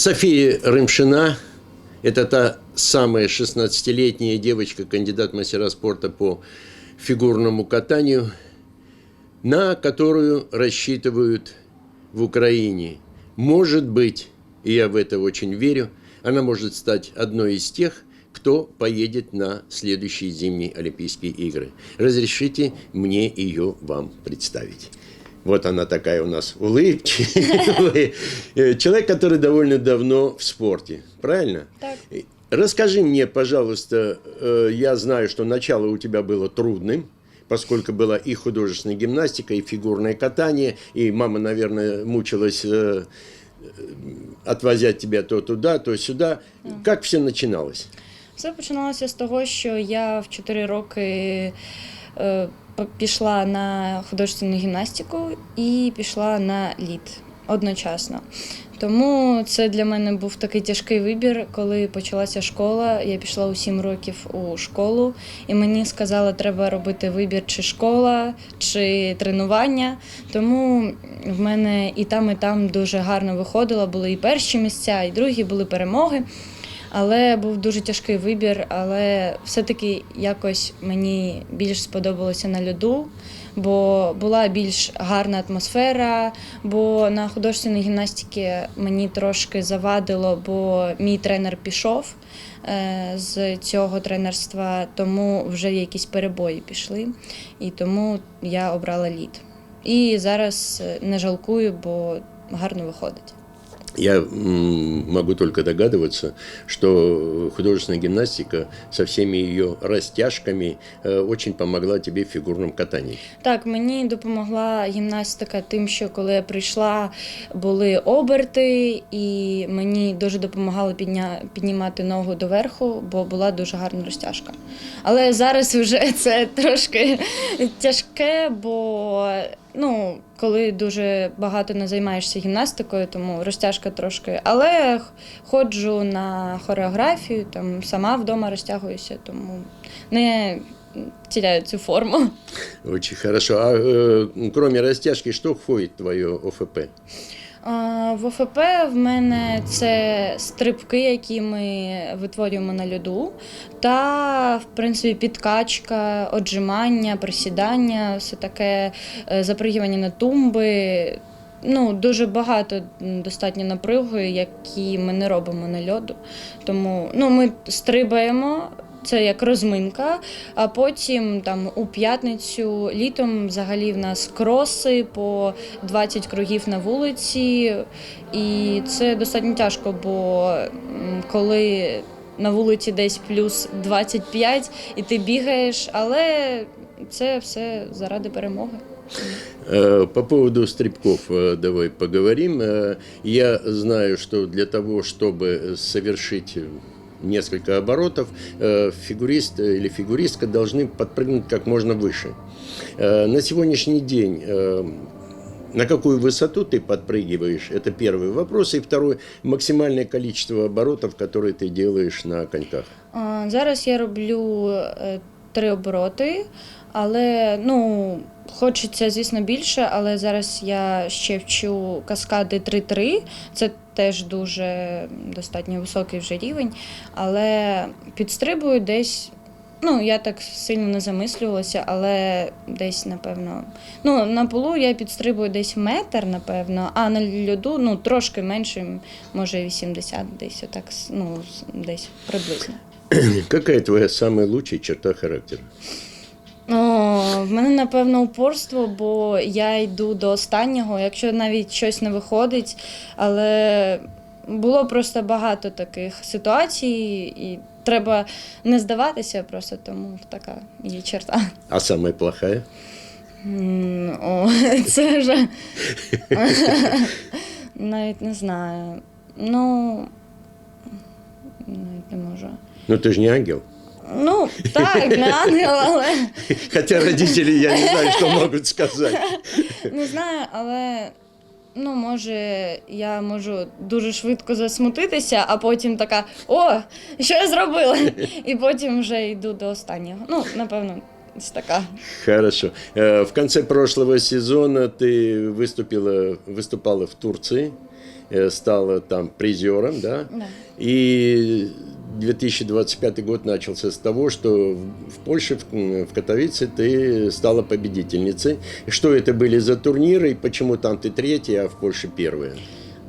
София Рымшина – это та самая 16-летняя девочка, кандидат мастера спорта по фигурному катанию, на которую рассчитывают в Украине. Может быть, и я в это очень верю, она может стать одной из тех, кто поедет на следующие зимние Олимпийские игры. Разрешите мне ее вам представить. Вот она такая у нас улыбчивая. Человек, который довольно давно в спорте. Правильно? Так. Расскажи мне, пожалуйста, э, я знаю, что начало у тебя было трудным, поскольку была и художественная гимнастика, и фигурное катание, и мама, наверное, мучилась, э, э, отвозя тебя то туда, то сюда. Как все начиналось? Все починалося з того, що я в 4 роки пішла на художественну гімнастику і пішла на лід одночасно. Тому це для мене був такий тяжкий вибір, коли почалася школа. Я пішла у 7 років у школу, і мені сказали, треба робити вибір, чи школа, чи тренування. Тому в мене і там, і там дуже гарно виходило. Були і перші місця, і другі були перемоги. Але був дуже тяжкий вибір, але все-таки якось мені більш сподобалося на льоду, бо була більш гарна атмосфера. Бо на художній гімнастиці мені трошки завадило, бо мій тренер пішов е, з цього тренерства, тому вже якісь перебої пішли. І тому я обрала лід. І зараз е, не жалкую, бо гарно виходить. Я могу только догадываться, что художественная гимнастика со всеми ее растяжками э, очень помогла тебе в фигурном катании. Так, мені допомогла гімнастика тим, що коли я прийшла, були оберти, і мені дуже допомагало підня... піднімати ногу доверху, бо була дуже гарна розтяжка. Але зараз вже це трошки тяжке, бо ну, коли дуже багато не займаєшся гімнастикою, тому розтяжка трошки. Але ходжу на хореографію, там сама вдома розтягуюся, тому не теряю цю форму. Очень хорошо. А э, кроме растяжки, что входит в твое ОФП? В ОФП в мене це стрибки, які ми витворюємо на льоду, та в принципі підкачка, отжимання, присідання, все таке е, запригування на тумби. Ну, дуже багато достатньо напрягу, які ми не робимо на льоду. Тому ну, ми стрибаємо. Це як розминка, а потім там у п'ятницю літом взагалі в нас кроси по 20 кругів на вулиці, і це достатньо тяжко, бо м, коли на вулиці десь плюс 25 і ти бігаєш, але це все заради перемоги. Э, По поводу стрибков э, давай поговорим. Э, Я знаю, что для того, чтобы совершить несколько оборотов, э, фигурист или фигуристка должны подпрыгнуть как можно выше. Э, На сегодняшний день э, на какую высоту ты подпрыгиваешь? Это первый вопрос. И второй, максимальное количество оборотов, которые ты делаешь на коньках. А, Зараз я роблю три обороти, але ну, хочеться, звісно, більше, але зараз я ще вчу каскади 3-3. Це теж дуже достатньо високий вже рівень. Але підстрибую десь. Ну, я так сильно не замислювалася, але десь, напевно. Ну, на полу я підстрибую десь метр, напевно, а на льоду ну, трошки менше, може 80, десь отак, ну, десь приблизно. Какая твоя лучшая черта характера? О, в мене, напевно, упорство, бо я йду до останнього, якщо навіть щось не виходить, але було просто багато таких ситуацій, і треба не здаватися, просто тому така є черта. А самая плохая? М, О, це вже навіть не знаю. Ну, навіть не можу. Ну, ты же не ангел. Ну, так, не ангел, але. Хотя родители, я не знаю, что могут сказать. Не знаю, але ну, може, я можу дуже швидко засмутитися, а потім така: о, що я зробила? І потім вже йду до останнього. Ну, напевно, ось така. Хорошо. Э, В конце прошлого сезона ты выступила, выступала в Турции э, стала там призером, да? Да. И 2025 год начался с того, что в- в Польше, в, м, в Катовице, ты стала победительницей. И Что это были за турниры, и почему там ты третья, а в Польше первая?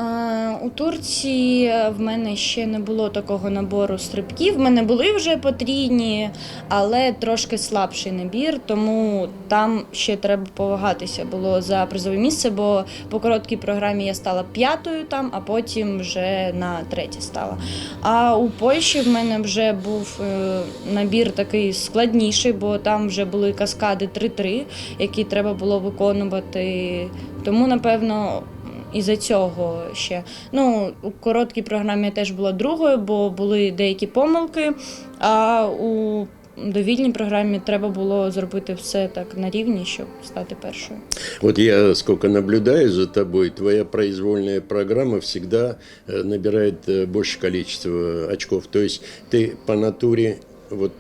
Е, У Турції в мене ще не було такого набору стрибків. В мене були вже потрійні, але трошки слабший набір, тому там ще треба повагатися було за призове місце, бо по короткій програмі я стала п'ятою там, а потім вже на третє стала. А у Польщі в мене вже був е, набір такий складніший, бо там вже були каскади 3-3, які треба було виконувати. Тому, напевно, із-за цього ще. Ну, у короткій програмі я теж була другою, бо були деякі помилки. А у довільній програмі треба було зробити все так на рівні, щоб стати першою. Вот я сколько наблюдаю за тобой, твоя произвольная программа всегда э, набирает э, больше количество очков. То есть ты по натуре вот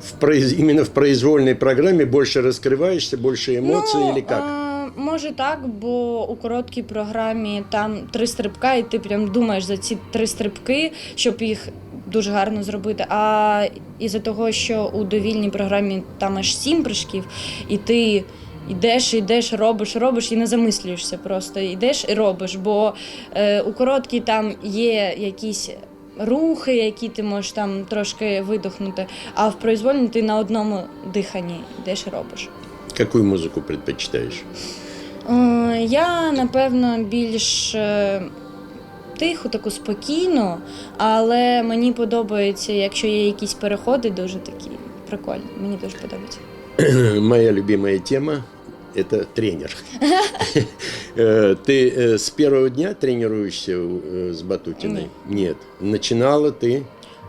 в произ- именно в произвольной программе больше раскрываешься, больше эмоций или как? е, може так, бо у короткій програмі там три стрибка, і ти прям думаєш за ці три стрибки, щоб їх дуже гарно зробити. А із-за того, що у довільній програмі там аж сім прыжків, і ти. Йдеш, йдеш, робиш, робиш і не замислюєшся просто. Йдеш і робиш. Бо е, у короткій там є якісь рухи, які ти можеш там трошки видохнути, а в произвольній ти на одному диханні йдеш і робиш. Какую музыку предпочитаешь? Е, Я напевно більш е, тиху, таку спокійну, але мені подобається, якщо є якісь переходи, дуже такі прикольні. Мені дуже подобається. Моя любимая тема – это тренер. Э, Ты э, с первого дня тренируешься э, с Батутиной? Нет. Начинала ты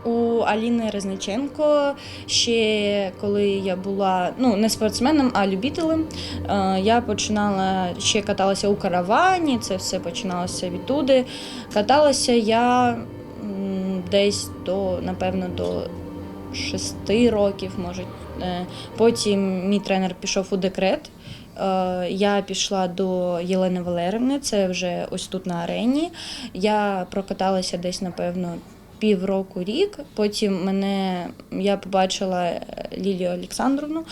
у Аліни Резниченко ще коли я була ну не спортсменом, а любителем. е, Я починала ще каталася у каравані. Це все починалося відтуди. Каталася я десь до напевно до шести років, може. Е, Потім мій тренер пішов у декрет. Е, Я пішла до Єлени Валерівни, це вже ось тут на арені. Я прокаталася десь, напевно, півроку рік. Потім мене я побачила е, Лілію Олександровну,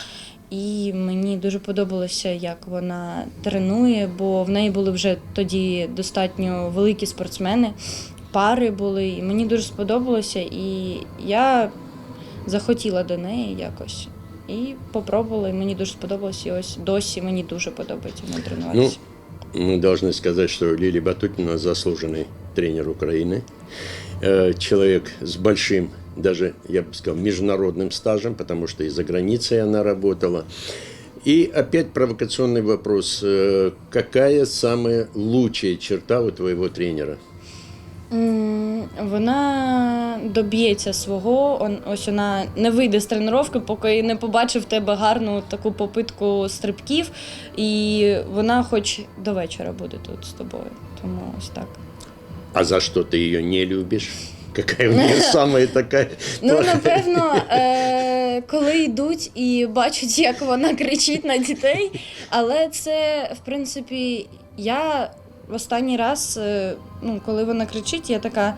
і мені дуже подобалося, як вона тренує, бо в неї були вже тоді достатньо великі спортсмени, пари були. І мені дуже сподобалося, і я захотіла до неї якось. І попробувала, і мені дуже сподобалось. І ось досі мені дуже подобається в неї тренуватися. Мы должны сказать, что Лилия Батутина заслуженный тренер Украины. Э, Человек с большим, даже, я бы сказал, международным стажем, потому что и за границей она работала. И опять провокационный вопрос. Э, Какая самая лучшая черта у твоего тренера? М, Вона доб'ється свого. Он- Ось вона не вийде з тренування, поки не побачив в тебе гарну таку попитку стрибків, і вона хоч до вечора буде тут з тобою. Тому ось так. А за что ты ее не любишь? Какая у нее самая такая... Ну, напевно, е- коли йдуть і бачать, як вона кричить на дітей. Але це, в принципі, я в останній раз, е, ну, коли вона кричить, я така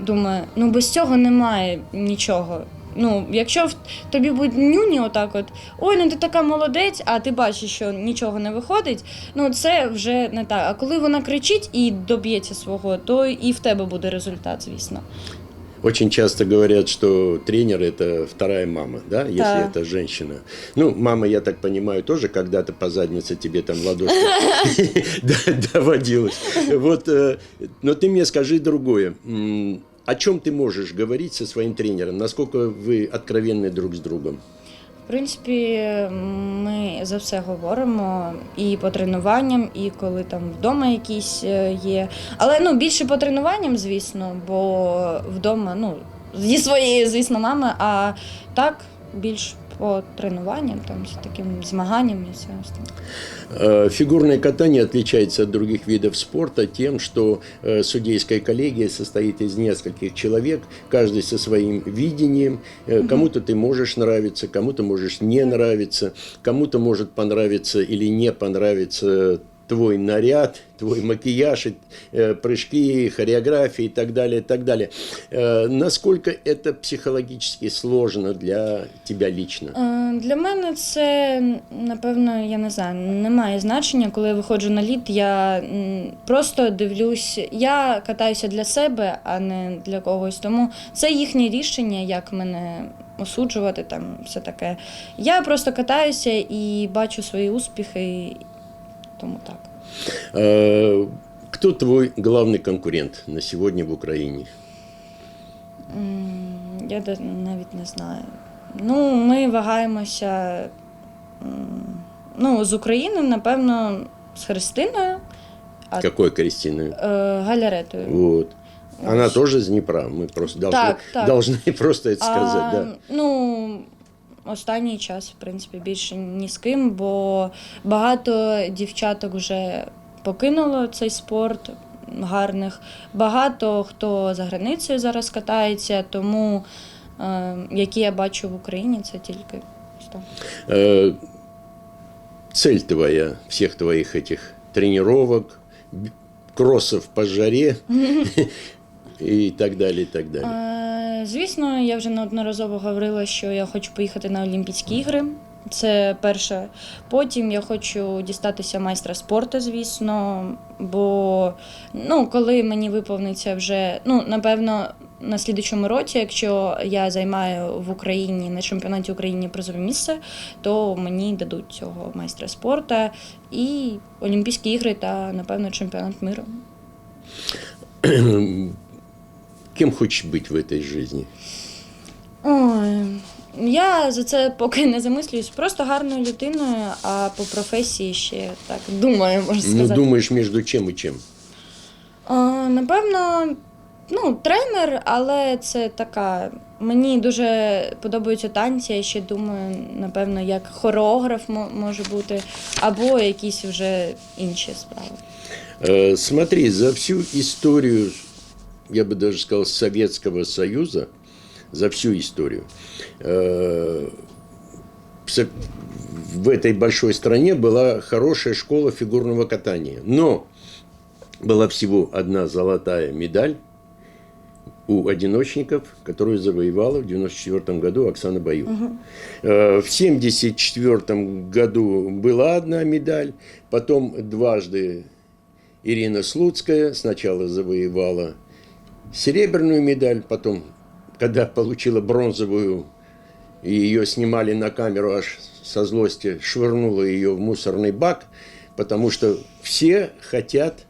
думаю, ну без цього немає нічого. Ну, якщо в тобі будуть нюні, отак от, ой, ну ти така молодець, а ти бачиш, що нічого не виходить, ну це вже не так. А коли вона кричить і доб'ється свого, то і в тебе буде результат, звісно. Очень часто говорят, что тренер это вторая мама, да, если Да. это женщина. Ну, мама, я так понимаю, тоже когда-то по заднице тебе там ладошку д- доводилось. Вот, э, но ты мне скажи другое. М, О чем ты можешь говорить со своим тренером? Насколько вы откровенны друг с другом? В принципі, ми за все говоримо і по тренуванням, і коли там вдома якісь е, є. Але ну більше по тренуванням, звісно, бо вдома, ну, зі своєю, звісно, мами, а так більш по тренуванням, там з таким змаганням і все остальне. Э, Фигурное катание отличается от других видов спорта тем, что э, судейская коллегия состоит из нескольких человек, каждый со своим видением. Э, Кому-то ты можешь нравиться, кому-то можешь не нравиться, кому-то может понравиться или не понравиться твой наряд, твой макияж, и, э, прыжки, хореографии и так далее, и так далее. Э, насколько это психологически сложно для тебя лично? Е, Для мене це напевно, я не знаю, не має значення, коли я виходжу на лід. Я м, просто дивлюсь, я катаюся для себе, а не для когось. Тому це їхнє рішення, як мене осуджувати, там все таке. Я просто катаюся і бачу свої успіхи, і тому так. Э, кто твой главный конкурент на сегодня в Украине? М, Я да- навіть не знаю. Ну, ми вагаємося м, ну, з України, напевно, з Христиною, а Какой Кристины? е, Галяретою. Вот. Она Ось. тоже из Днепра. Мы просто должны, Так, так. должны просто это сказать. А, Да. Ну, останній час, в принципі, більше ні з ким, бо багато дівчаток вже покинуло цей спорт гарних. Багато хто за границею зараз катається, тому е, які я бачу в Україні, це тільки. Э, цель твоя, всех твоих этих тренировок, кроссов по жаре и так далее, и так далее. Е, Звісно, я вже неодноразово говорила, що я хочу поїхати на Олімпійські ігри. Це перше. Потім я хочу дістатися майстра спорту, звісно. Бо ну, коли мені виповниться вже, ну, напевно, на слідучому році, якщо я займаю в Україні на чемпіонаті України призове місце, то мені дадуть цього майстра спорту і Олімпійські ігри та, напевно, чемпіонат миру. Кем хочешь быть в этой жизни? Ой, я за це поки не замислююсь. Просто гарною людиною, а по професії ще так думаю, можна Ну, сказати. думаешь, между чем и чем? А, напевно, ну, тренер, але це така. Мені дуже подобаються танці. Я ще думаю, напевно, як хореограф мо- може бути, або якісь вже інші справи. Э, Смотри, за всю историю, я бы даже сказал, Советского Союза, за всю историю, э, в этой большой стране была хорошая школа фигурного катания. Но была всего одна золотая медаль у одиночников, которую завоевала в 94 году Оксана Баюк. Э, В 74 году была одна медаль, потом дважды Ирина Слуцкая сначала завоевала серебряную медаль, потом, когда получила бронзовую, и ее снимали на камеру, аж со злости швырнула ее в мусорный бак, потому что все хотят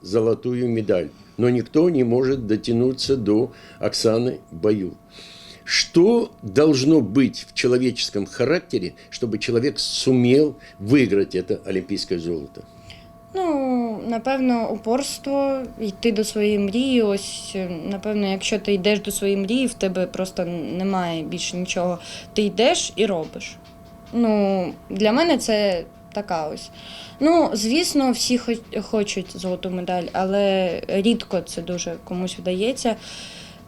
золотую медаль, но никто не может дотянуться до Оксаны Баю. Что должно быть в человеческом характере, чтобы человек сумел выиграть это олимпийское золото? Ну, напевно, упорство, йти до своєї мрії. Ось, е, напевно, якщо ти йдеш до своєї мрії, в тебе просто немає більше нічого. Ти йдеш і робиш. Ну, для мене це така ось. Ну, звісно, всі хочуть золоту медаль, але рідко це дуже комусь вдається.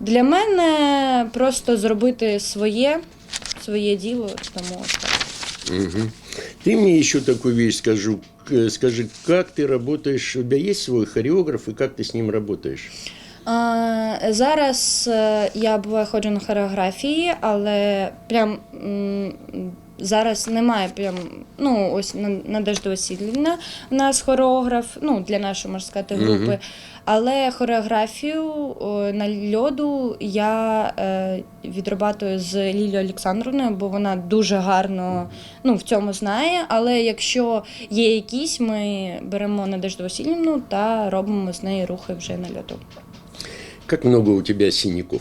Для мене просто зробити своє, своє діло, тому так. Мгм. Ты мне еще такую вещь скажу. К- Скажи, как ты работаешь? У тебя есть свой хореограф, и как ты с ним работаешь? А, зараз е, я буваю ходжу на хореографії, але прям м, зараз немає прям. Ну, ось На- Надежда Васильівна у нас хореограф, ну, для нашої, можна сказати, групи. Мгм. Але хореографію о, на льоду я е, відрабатую з Лілією Олександровною, бо вона дуже гарно ну, в цьому знає. Але якщо є якісь, ми беремо Надежду Васильівну та робимо з нею рухи вже на льоду. Как много у тебя синяков?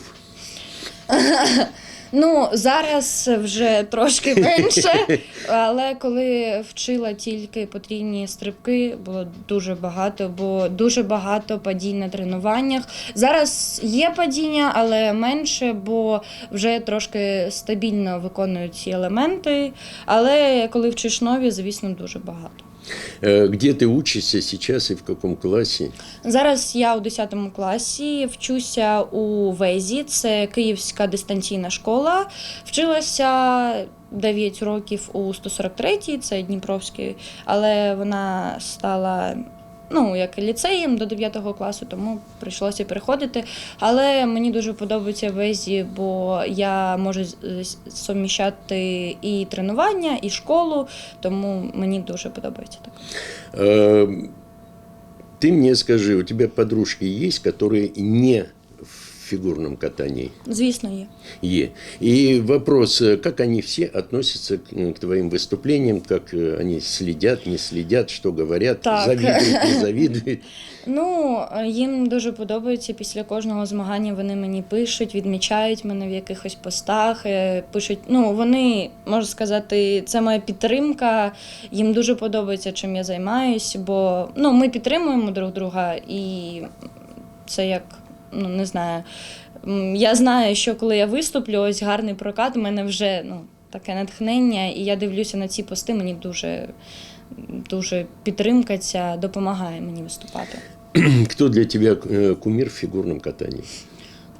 Ну, зараз вже трошки менше, але коли вчила тільки потрійні стрибки, було дуже багато, бо дуже багато падінь на тренуваннях. Зараз є падіння, але менше, бо вже трошки стабільно виконую ці елементи. Але коли вчиш нові, звісно, дуже багато. Э, Где ти учишся сейчас і в якому класі? Зараз я у 10 класі вчуся у Везі, це Київська дистанційна школа. Вчилася 9 років у 143-й, це Дніпровський, але вона стала Ну, як і ліцеєм до 9 класу, тому прийшлося переходити. Але мені дуже подобається везі, бо я можу з- з- суміщати і тренування, і школу, тому мені дуже подобається так. Э, Ты мне скажи, у тебя подружки есть, которые не в фигурном катании? Звісно, є. Е. И вопрос, э, как они все относятся к, э, к твоим выступлениям, как э, они следят, не следят, что говорят, Так. завидуют, не завидуют. Ну, е, їм дуже подобається після кожного змагання. Вони мені пишуть, відмічають мене в якихось постах. е, Пишуть, ну вони можу сказати, це моя підтримка. Їм дуже подобається, чим я займаюсь, бо ну ми підтримуємо друг друга, і це як ну не знаю. Я знаю, що коли я виступлю, ось гарний прокат, у мене вже ну таке натхнення, і я дивлюся на ці пости. Мені дуже. Дуже підтримка ця допомагає мені виступати. Кто для тебя э, кумир в фигурном катании?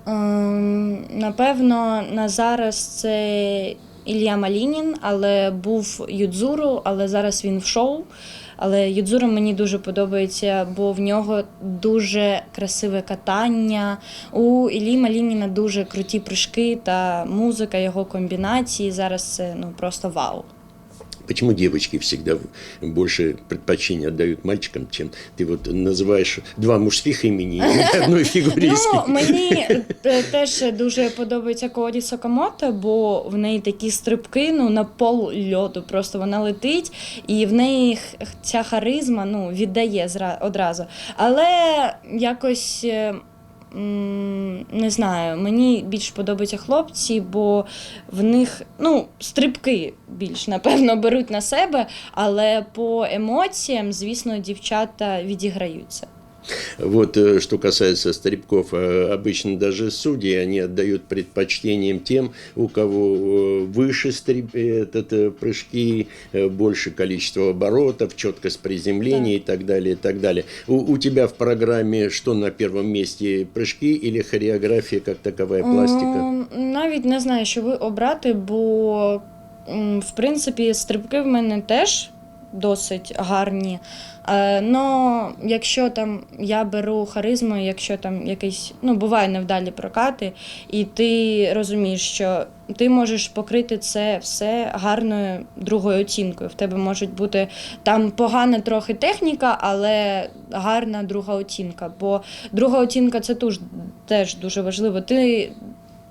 Ем, Напевно, на зараз це Ілля Малінін, але був Юдзуру, але зараз він в шоу. Але Юдзура мені дуже подобається, бо в нього дуже красиве катання. У Іллі Малініна дуже круті прыжки та музика, його комбінації. Зараз це ну просто вау. Почему девочки всегда больше предпочтение отдают мальчикам, чем ты вот называешь два мужских имени и одной фигуристки? Ну, мені е, теж дуже подобається Коді Сокомото, бо в неї такі стрибки ну, на пол льоду. Просто вона летить, і в неї ця харизма ну, віддає одразу. Але якось. Не знаю, мені більш подобаються хлопці, бо в них ну, стрибки більш напевно беруть на себе, але по емоціям, звісно, дівчата відіграються. Вот э, что касается стрибков, э, обычно даже судьи, они отдают предпочтением тем, у кого э, выше стриб, этот, прыжки, больше количество оборотов, четкость приземления и так далее, и так далее. У, у тебя в программе что на первом месте, прыжки или хореография как таковая, пластика? Навіть не знаю, що ви обрати, бо в принципі стрибки в мене теж досить гарні. Е, Но якщо там я беру харизму, якщо там якийсь, ну буває невдалі прокати, і ти розумієш, що ти можеш покрити це все гарною другою оцінкою. В тебе може бути там погана трохи техніка, але гарна друга оцінка. Бо друга оцінка це теж дуже важливо. Ти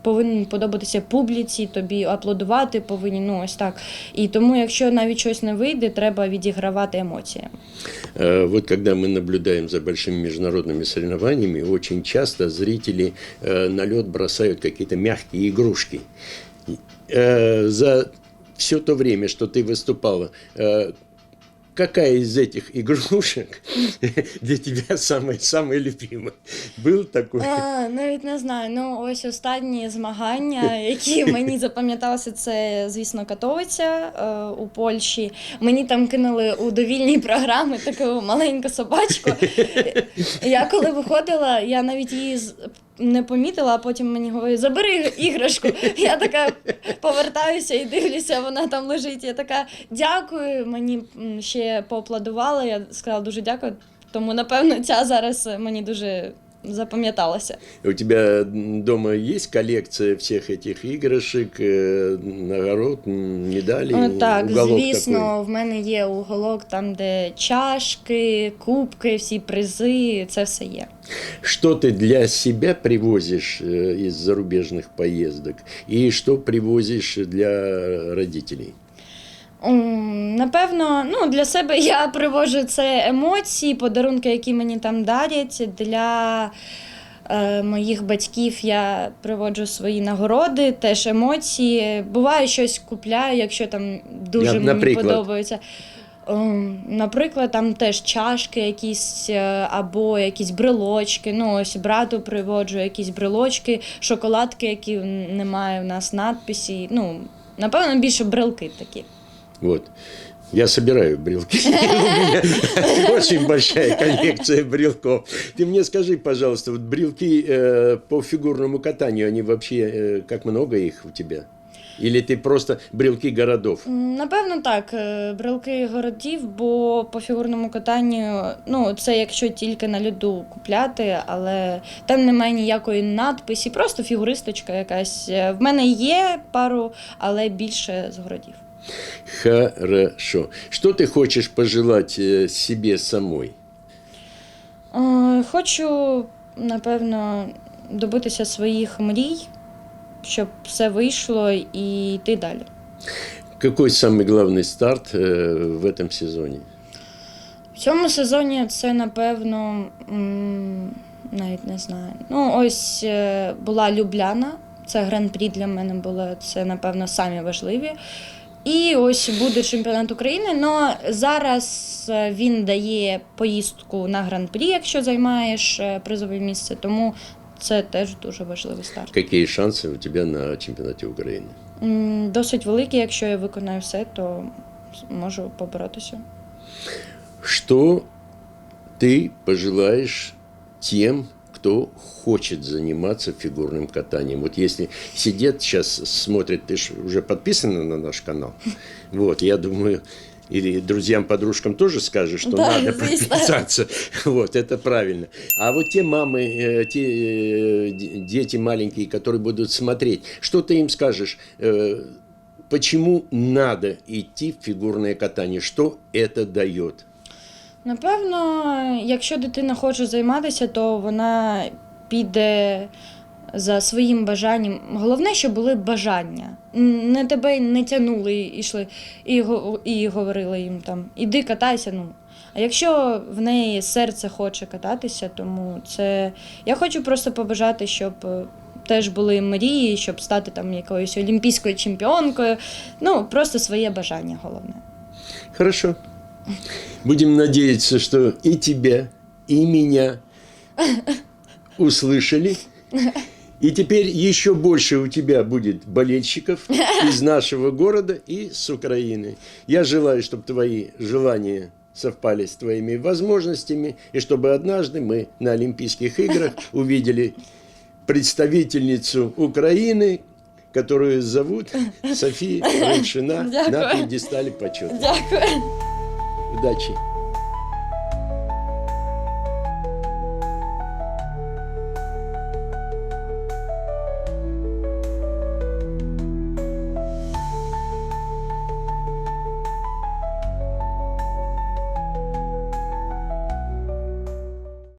повинен подобатися публіці, тобі аплодувати повинні, ну ось так. І тому, якщо навіть щось не вийде, треба відігравати емоціями. Э, Вот когда мы наблюдаем за большими международными соревнованиями, очень часто зрители э, на лед бросают какие-то мягкие игрушки. Э, За все то время, что ты выступала, э, какая из этих игрушек для тебя самая самая любимая? Был такой? А, навіть не знаю. Ну, ось останні змагання, які мені запам'яталися, це, звісно, Катовиця е, у Польщі. Мені там кинули у довільній програми таку маленьку собачку. Я коли виходила, я навіть її не помітила, а потім мені говорить, забери іграшку. Я така повертаюся і дивлюся, вона там лежить. Я така дякую. Мені ще поаплодували. Я сказала дуже дякую. Тому, напевно, ця зараз мені дуже запам'яталася. У тебя дома есть коллекция всех этих игрышек, э, нагород, м, медалей? О, Так, уголок звісно, такой? в мене є уголок там, де чашки, кубки, всі призи, це все є. Что ты для себя привозишь э, из зарубежных поездок и что привозишь для родителей? Напевно, ну, для себе я привожу це емоції, подарунки, які мені там дарять. Для е, моїх батьків я приводжу свої нагороди, теж емоції. Буває щось купляю, якщо там дуже Я- мені наприклад? подобається. Ем, Наприклад, там теж чашки якісь е, або якісь брелочки. Ну, ось брату приводжу якісь брелочки, шоколадки, які немає в нас надписі. Ну, напевно, більше брелки такі. Вот. Я собираю брелки. У меня очень большая коллекция брелков. Ты мне скажи, пожалуйста, вот брелки э, по фигурному катанию, они вообще, э, как много их у тебя? Или ты просто брелки городов? М, Напевно, так. е, Брелки городів, бо по фігурному катанню, ну, це якщо тільки на льоду купляти, але там немає ніякої надписі, просто фігуристочка якась. Е, В мене є пару, але більше з городів. Хорошо. Что ты хочешь пожелать э, себе самой? Е, Хочу, напевно, добитися своїх мрій, щоб все вийшло і йти далі. Какой самый главный старт э, в этом сезоне? В цьому сезоні це, напевно, м, навіть не знаю. Ну, ось е, була Любляна, це гран-прі для мене було, це, напевно, самі важливі. І ось буде чемпіонат України. але зараз е, він дає поїздку на гран-прі, якщо займаєш е, призове місце, тому це теж дуже важливий старт. Какие шансы у тебя на чемпионате Украины? М, Досить великий, якщо я виконаю все, то можу поборотися. Что ты пожелаешь тем, кто хочет заниматься фигурным катанием? Вот если сидят сейчас, смотрят, ты же уже подписана на наш канал, вот, я думаю, или друзьям, подружкам тоже скажешь, что Да, надо известно. подписаться. Вот, это правильно. А вот те мамы, э, те э, д- дети маленькие, которые будут смотреть, что ты им скажешь? Э, Почему надо идти в фигурное катание? Что это дает? Напевно, якщо дитина хоче займатися, то вона піде за своїм бажанням. Головне, щоб були бажання. Не тебе не тягнули і йшли і, і говорили їм там іди катайся. Ну. А якщо в неї серце хоче кататися, тому це я хочу просто побажати, щоб е, теж були мрії, щоб стати там якоюсь олімпійською чемпіонкою. Ну, просто своє бажання головне. Хорошо. Будем надеяться, что и тебя, и меня услышали. И теперь еще больше у тебя будет болельщиков из нашего города и с Украины. Я желаю, чтобы твои желания совпали с твоими возможностями, и чтобы однажды мы на Олимпийских играх увидели представительницу Украины, которую зовут София Раньшина на пьедестале почета. Дякую. Удачи!